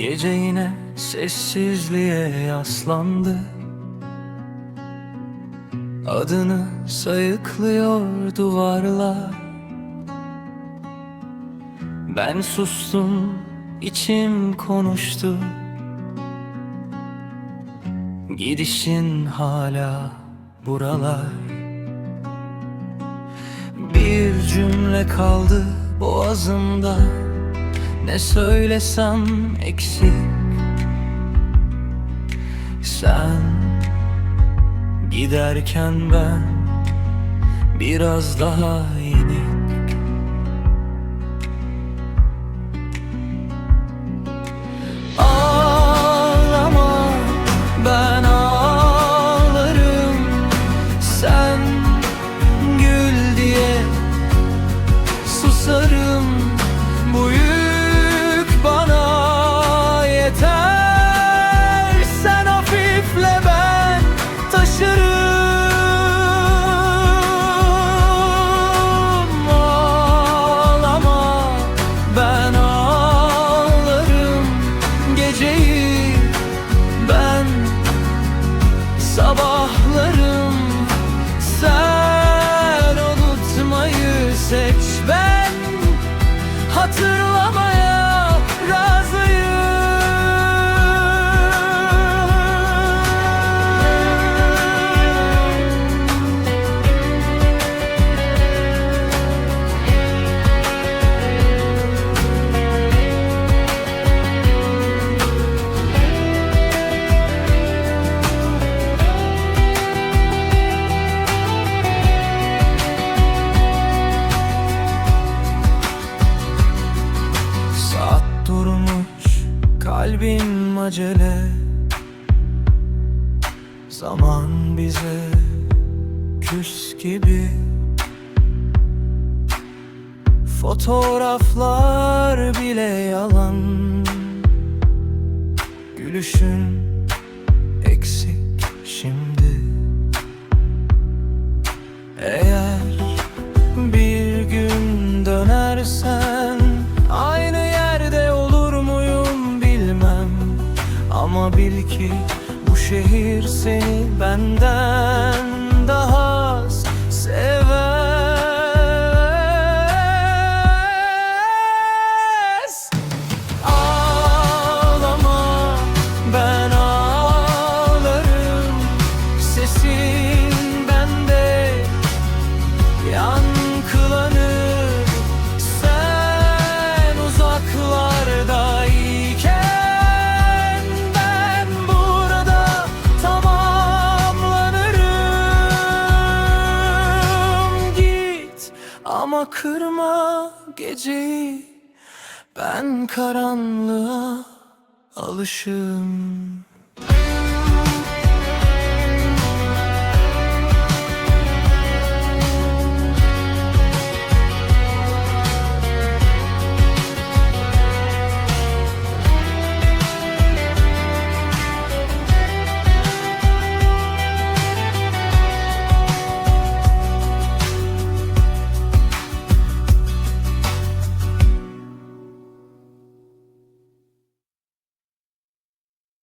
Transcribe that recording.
Gece yine sessizliğe yaslandı. Adını sayıklıyor duvarlar. Ben sustum, içim konuştu. Gidişin hala buralar. Bir cümle kaldı boğazımda Ne söylesem eksik. Sen giderken ben Biraz daha kalbim acele. Zaman bize küs gibi. Fotoğraflar bil ki bu şehir seni kırma geceyi. Ben karanlığa alışım